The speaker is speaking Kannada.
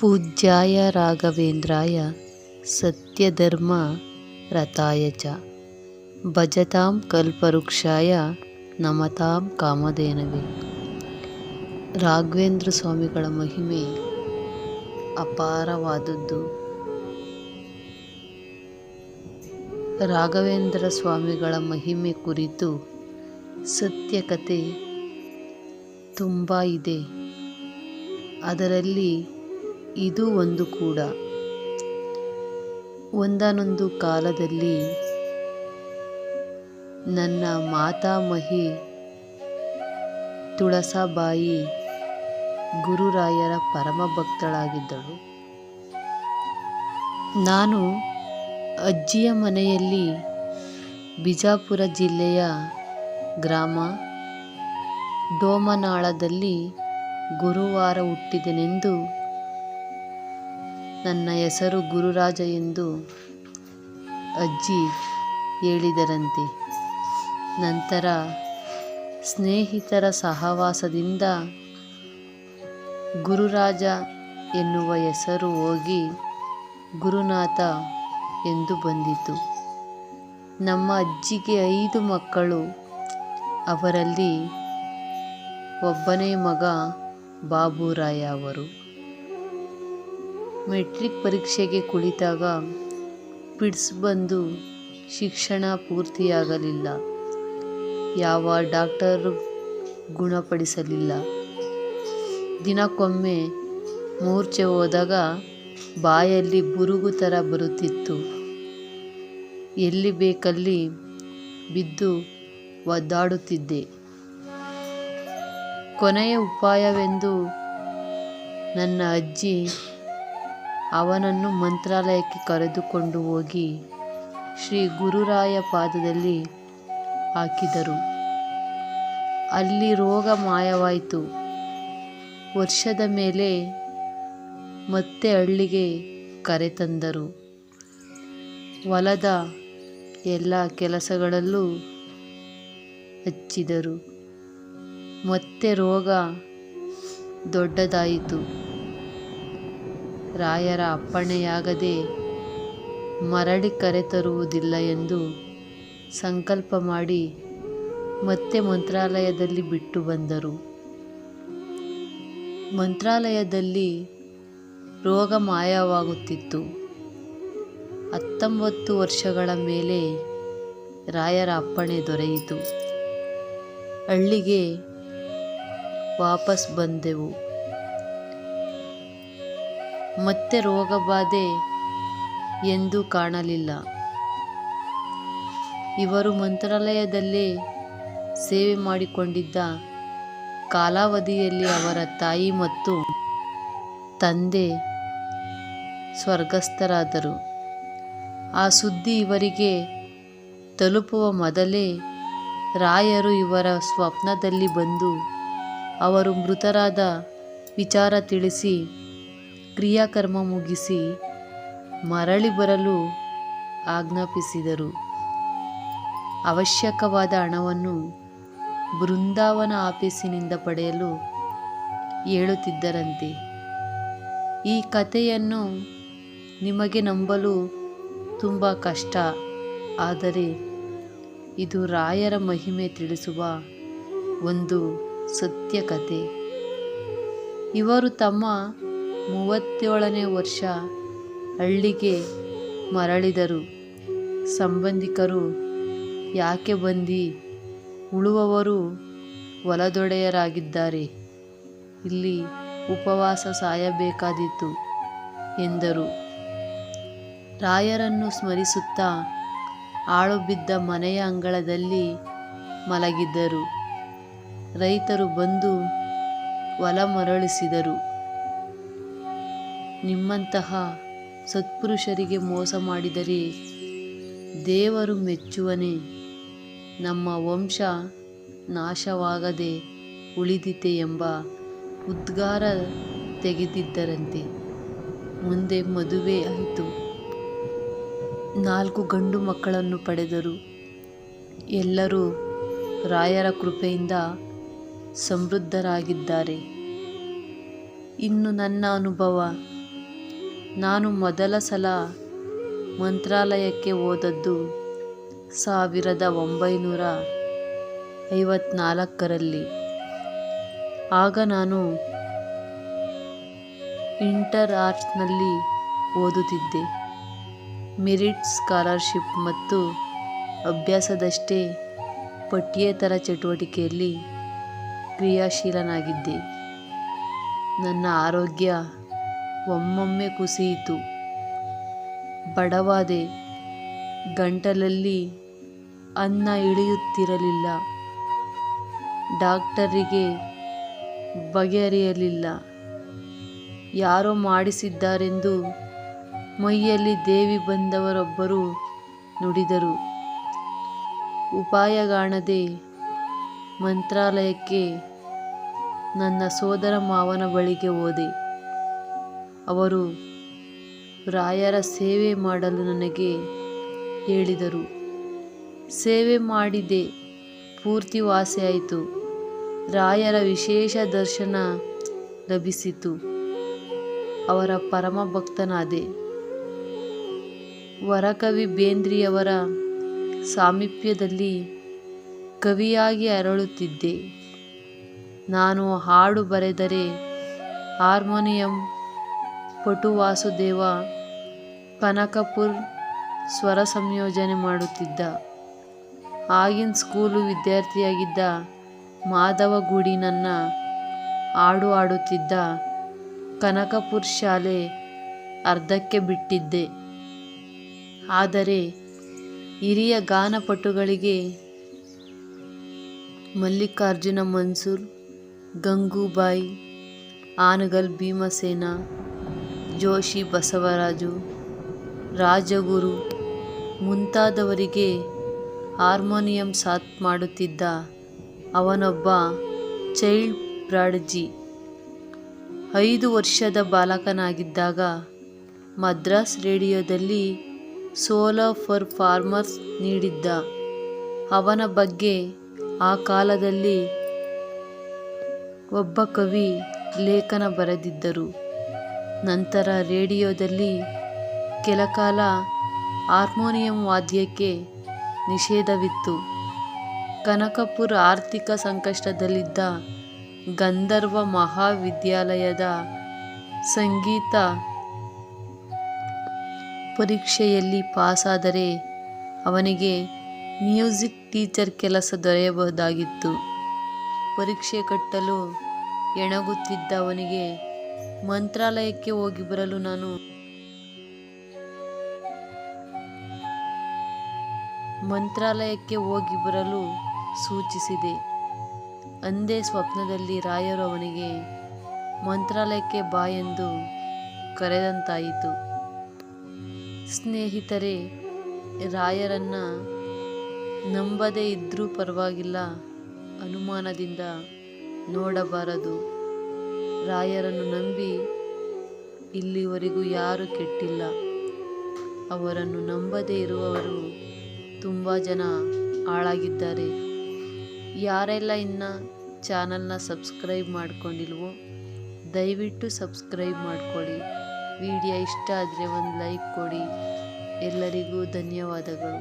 ಪೂಜ್ಯಾಯ ರಾಘವೇಂದ್ರಾಯ ಸತ್ಯಧರ್ಮ ರಥಾಯ ಚ. ಭಜತಾಂ ಕಲ್ಪವೃಕ್ಷಾಯ ನಮತಾಂ ಕಾಮಧೇನವಿ. ರಾಘವೇಂದ್ರ ಸ್ವಾಮಿಗಳ ಮಹಿಮೆ ಅಪಾರವಾದದ್ದು. ರಾಘವೇಂದ್ರ ಸ್ವಾಮಿಗಳ ಮಹಿಮೆ ಕುರಿತು ಸತ್ಯಕತೆ ತುಂಬ ಇದೆ. ಅದರಲ್ಲಿ ಇದು ಒಂದು ಕೂಡ. ಒಂದಾನೊಂದು ಕಾಲದಲ್ಲಿ ನನ್ನ ಮಾತಾಮಹಿ ತುಳಸಾಬಾಯಿ ಗುರುರಾಯರ ಪರಮ ಭಕ್ತಳಾಗಿದ್ದಳು. ನಾನು ಅಜ್ಜಿಯ ಮನೆಯಲ್ಲಿ ಬಿಜಾಪುರ ಜಿಲ್ಲೆಯ ಗ್ರಾಮ ಡೋಮನಾಳದಲ್ಲಿ ಗುರುವಾರ ಹುಟ್ಟಿದೆನೆಂದು ನನ್ನ ಹೆಸರು ಗುರುರಾಜ ಎಂದು ಅಜ್ಜಿ ಹೇಳಿದರಂತೆ. ನಂತರ ಸ್ನೇಹಿತರ ಸಹವಾಸದಿಂದ ಗುರುರಾಜ ಎನ್ನುವ ಹೆಸರು ಹೋಗಿ ಗುರುನಾಥ ಎಂದು ಬಂದಿತು. ನಮ್ಮ ಅಜ್ಜಿಗೆ ಐದು ಮಕ್ಕಳು. ಅವರಲ್ಲಿ ಒಬ್ಬನೇ ಮಗ ಬಾಬುರಾಯ ಅವರು. ಮೆಟ್ರಿಕ್ ಪರೀಕ್ಷೆಗೆ ಕುಳಿತಾಗ ಪಿಡ್ಸ್ ಬಂದು ಶಿಕ್ಷಣ ಪೂರ್ತಿಯಾಗಲಿಲ್ಲ. ಯಾವ ಡಾಕ್ಟರು ಗುಣಪಡಿಸಲಿಲ್ಲ. ದಿನಕ್ಕೊಮ್ಮೆ ಮೂರ್ಛೆ ಹೋದಾಗ ಬಾಯಲ್ಲಿ ಬುರುಗು ಥರ ಬರುತ್ತಿತ್ತು. ಎಲ್ಲಿ ಬೇಕಲ್ಲಿ ಬಿದ್ದು ಒದ್ದಾಡುತ್ತಿದ್ದೆ. ಕೊನೆಯ ಉಪಾಯವೆಂದು ನನ್ನ ಅಜ್ಜಿ ಅವನನ್ನು ಮಂತ್ರಾಲಯಕ್ಕೆ ಕರೆದುಕೊಂಡು ಹೋಗಿ ಶ್ರೀ ಗುರುರಾಯ ಪಾದದಲ್ಲಿ ಹಾಕಿದರು. ಅಲ್ಲಿ ರೋಗ ಮಾಯವಾಯಿತು. ವರ್ಷದ ಮೇಲೆ ಮತ್ತೆ ಹಳ್ಳಿಗೆ ಕರೆತಂದರು ಹೊಲದ ಎಲ್ಲ ಕೆಲಸಗಳಲ್ಲೂ ಹಚ್ಚಿದರು. ಮತ್ತೆ ರೋಗ ದೊಡ್ಡದಾಯಿತು. ರಾಯರ ಅಪ್ಪಣೆಯಾಗದೆ ಮರಳಿ ಕರೆತರುವುದಿಲ್ಲ ಎಂದು ಸಂಕಲ್ಪ ಮಾಡಿ ಮತ್ತೆ ಮಂತ್ರಾಲಯದಲ್ಲಿ ಬಿಟ್ಟು ಬಂದರು. ಮಂತ್ರಾಲಯದಲ್ಲಿ ರೋಗ ಮಾಯವಾಗುತ್ತಿತ್ತು. ಹತ್ತೊಂಬತ್ತು ವರ್ಷಗಳ ಮೇಲೆ ರಾಯರ ಅಪ್ಪಣೆ ದೊರೆಯಿತು. ಹಳ್ಳಿಗೆ ವಾಪಸ್ ಬಂದೆವು. ಮತ್ತೆ ರೋಗಬಾಧೆ ಎಂದು ಕಾಣಲಿಲ್ಲ. ಇವರು ಮಂತ್ರಾಲಯದಲ್ಲೇ ಸೇವೆ ಮಾಡಿಕೊಂಡಿದ್ದ ಕಾಲಾವಧಿಯಲ್ಲಿ ಅವರ ತಾಯಿ ಮತ್ತು ತಂದೆ ಸ್ವರ್ಗಸ್ಥರಾದರು. ಆ ಸುದ್ದಿ ಇವರಿಗೆ ತಲುಪುವ ಮೊದಲೇ ರಾಯರು ಇವರ ಸ್ವಪ್ನದಲ್ಲಿ ಬಂದು ಅವರು ಮೃತರಾದ ವಿಚಾರ ತಿಳಿಸಿ ಕ್ರಿಯಾಕರ್ಮ ಮುಗಿಸಿ ಮರಳಿ ಬರಲು ಆಜ್ಞಾಪಿಸಿದರು. ಅವಶ್ಯಕವಾದ ಹಣವನ್ನು ಬೃಂದಾವನ ಆಫೀಸಿನಿಂದ ಪಡೆಯಲು ಹೇಳುತ್ತಿದ್ದರಂತೆ. ಈ ಕಥೆಯನ್ನು ನಿಮಗೆ ನಂಬಲು ತುಂಬ ಕಷ್ಟ, ಆದರೆ ಇದು ರಾಯರ ಮಹಿಮೆ ತಿಳಿಸುವ ಒಂದು ಸತ್ಯ ಕಥೆ. ಇವರು ತಮ್ಮ ಮೂವತ್ತೇಳನೇ ವರ್ಷ ಹಳ್ಳಿಗೆ ಮರಳಿದರು. ಸಂಬಂಧಿಕರು ಯಾಕೆ ಬಂದು? ಉಳುವವರು ಹೊಲದೊಡೆಯರಾಗಿದ್ದಾರೆ. ಇಲ್ಲಿ ಉಪವಾಸ ಸಾಯಬೇಕಾದೀತು ಎಂದರು. ರಾಯರನ್ನು ಸ್ಮರಿಸುತ್ತಾ ಆಳು ಬಿದ್ದ ಮನೆಯ ಅಂಗಳದಲ್ಲಿ ಮಲಗಿದ್ದರು. ರೈತರು ಬಂದು ಹೊಲ ಮರಳಿಸಿದರು. ನಿಮ್ಮಂತಹ ಸತ್ಪುರುಷರಿಗೆ ಮೋಸ ಮಾಡಿದರೆ ದೇವರು ಮೆಚ್ಚುವನೇ. ನಮ್ಮ ವಂಶ ನಾಶವಾಗದೆ ಉಳಿದಿತೆ ಎಂಬ ಉದ್ಗಾರ ತೆಗೆದಿದ್ದರಂತೆ. ಮುಂದೆ ಮದುವೆ ಆಯಿತು. ನಾಲ್ಕು ಗಂಡು ಮಕ್ಕಳನ್ನು ಪಡೆದರು. ಎಲ್ಲರೂ ರಾಯರ ಕೃಪೆಯಿಂದ ಸಮೃದ್ಧರಾಗಿದ್ದಾರೆ. ಇನ್ನು ನನ್ನ ಅನುಭವ ನಾನು ಮೊದಲ ಸಲ ಮಂತ್ರಾಲಯಕ್ಕೆ ಹೋದದ್ದು ಸಾವಿರದ ಒಂಬೈನೂರ ಐವತ್ನಾಲ್ಕರಲ್ಲಿ. ಆಗ ನಾನು ಇಂಟರ್ ಆರ್ಟ್ಸ್ನಲ್ಲಿ ಓದುತ್ತಿದ್ದೆ. ಮೆರಿಟ್ ಸ್ಕಾಲರ್ಶಿಪ್ ಮತ್ತು ಅಭ್ಯಾಸದಷ್ಟೇ ಪಠ್ಯೇತರ ಚಟುವಟಿಕೆಯಲ್ಲಿ ಕ್ರಿಯಾಶೀಲನಾಗಿದ್ದೆ. ನನ್ನ ಆರೋಗ್ಯ ಒಮ್ಮೊಮ್ಮೆ ಕುಸಿಯಿತು. ಬಡವಾದೆ, ಗಂಟಲಲ್ಲಿ ಅನ್ನ ಇಳಿಯುತ್ತಿರಲಿಲ್ಲ. ಡಾಕ್ಟರಿಗೆ ಬಗೆಹರಿಯಲಿಲ್ಲ. ಯಾರೋ ಮಾಡಿಸಿದ್ದಾರೆಂದು ಮೈಯಲ್ಲಿ ದೇವಿ ಬಂದವರೊಬ್ಬರು ನುಡಿದರು. ಉಪಾಯಗಾಣದೆ ಮಂತ್ರಾಲಯಕ್ಕೆ ನನ್ನ ಸೋದರ ಮಾವನ ಬಳಿಗೆ ಹೋದೆ. ಅವರು ರಾಯರ ಸೇವೆ ಮಾಡಲು ನನಗೆ ಹೇಳಿದರು. ಸೇವೆ ಮಾಡಿದೆ, ಪೂರ್ತಿ ವಾಸಿಯಾಯಿತು. ರಾಯರ ವಿಶೇಷ ದರ್ಶನ ಲಭಿಸಿತು. ಅವರ ಪರಮ ಭಕ್ತನಾದೆ. ವರಕವಿ ಬೇಂದ್ರಿಯವರ ಸಾಮೀಪ್ಯದಲ್ಲಿ ಕವಿಯಾಗಿ ಅರಳುತ್ತಿದ್ದೆ. ನಾನು ಹಾಡು ಬರೆದರೆ ಹಾರ್ಮೋನಿಯಂ ಪಟು ವಾಸುದೇವ ಕನಕಪುರ್ ಸ್ವರ ಸಂಯೋಜನೆ ಮಾಡುತ್ತಿದ್ದ. ಆಗಿನ ಸ್ಕೂಲು ವಿದ್ಯಾರ್ಥಿಯಾಗಿದ್ದ ಮಾಧವಗುಡಿ ನನ್ನ ಹಾಡು ಹಾಡುತ್ತಿದ್ದ ಕನಕಪುರ್ ಶಾಲೆ ಅರ್ಧಕ್ಕೆ ಬಿಟ್ಟಿದ್ದೆ. ಆದರೆ ಹಿರಿಯ ಗಾನಪಟುಗಳಿಗೆ ಮಲ್ಲಿಕಾರ್ಜುನ ಮನ್ಸೂರ್, ಗಂಗೂಬಾಯಿ, ಆನಗಲ್ ಭೀಮಸೇನ ಜೋಶಿ ಬಸವರಾಜು, ರಾಜಗುರು ಮುಂತಾದವರಿಗೆ ಹಾರ್ಮೋನಿಯಂ ಸಾಥ್ ಮಾಡುತ್ತಿದ್ದ ಅವನೊಬ್ಬ ಚೈಲ್ಡ್ ಪ್ರಾಡಜಿ. ಐದು ವರ್ಷದ ಬಾಲಕನಾಗಿದ್ದಾಗ ಮದ್ರಾಸ್ ರೇಡಿಯೋದಲ್ಲಿ ಸೋಲೋ ಫಾರ್ ಫಾರ್ಮರ್ಸ್ ನೀಡಿದ್ದ ಅವನ ಬಗ್ಗೆ ಆ ಕಾಲದಲ್ಲಿ ಒಬ್ಬ ಕವಿ ಲೇಖನ ಬರೆದಿದ್ದರು. ನಂತರ ರೇಡಿಯೋದಲ್ಲಿ ಕೆಲಕಾಲ ಹಾರ್ಮೋನಿಯಂ ವಾದ್ಯಕ್ಕೆ ನಿಷೇಧವಿತ್ತು. ಕನಕಪುರ ಆರ್ಥಿಕ ಸಂಕಷ್ಟದಲ್ಲಿದ್ದ ಗಂಧರ್ವ ಮಹಾವಿದ್ಯಾಲಯದ ಸಂಗೀತ ಪರೀಕ್ಷೆಯಲ್ಲಿ ಪಾಸಾದರೆ ಅವನಿಗೆ ಮ್ಯೂಸಿಕ್ ಟೀಚರ್ ಕೆಲಸ ದೊರೆಯಬಹುದಾಗಿತ್ತು. ಪರೀಕ್ಷೆ ಕಟ್ಟಲು ಎಣಗುತ್ತಿದ್ದ ಅವನಿಗೆ ಮಂತ್ರಾಲಯಕ್ಕೆ ಹೋಗಿ ಬರಲು ನಾನು ಮಂತ್ರಾಲಯಕ್ಕೆ ಹೋಗಿ ಬರಲು ಸೂಚಿಸಿದೆ. ಅಂದೇ ಸ್ವಪ್ನದಲ್ಲಿ ರಾಯರು ಅವನಿಗೆ, ಮಂತ್ರಾಲಯಕ್ಕೆ ಬಾ ಎಂದು ಕರೆದಂತಾಯಿತು. ಸ್ನೇಹಿತರೆ, ರಾಯರನ್ನ ನಂಬದೇ ಇದ್ದರೂ ಪರವಾಗಿಲ್ಲ. ಅನುಮಾನದಿಂದ ನೋಡಬಾರದು. ರಾಯರನ್ನು ನಂಬಿ ಇಲ್ಲಿವರೆಗೂ ಯಾರೂ ಕೆಟ್ಟಿಲ್ಲ. ಅವರನ್ನು ನಂಬದೇ ಇರುವವರು ತುಂಬ ಜನ ಹಾಳಾಗಿದ್ದಾರೆ. ಯಾರೆಲ್ಲ ಇನ್ನು ಚಾನಲ್ನ ಸಬ್ಸ್ಕ್ರೈಬ್ ಮಾಡ್ಕೊಂಡಿಲ್ವೋ, ದಯವಿಟ್ಟು ಸಬ್ಸ್ಕ್ರೈಬ್ ಮಾಡ್ಕೊಳ್ಳಿ. ವಿಡಿಯೋ ಇಷ್ಟ ಆದರೆ ಒಂದು ಲೈಕ್ ಕೊಡಿ. ಎಲ್ಲರಿಗೂ ಧನ್ಯವಾದಗಳು.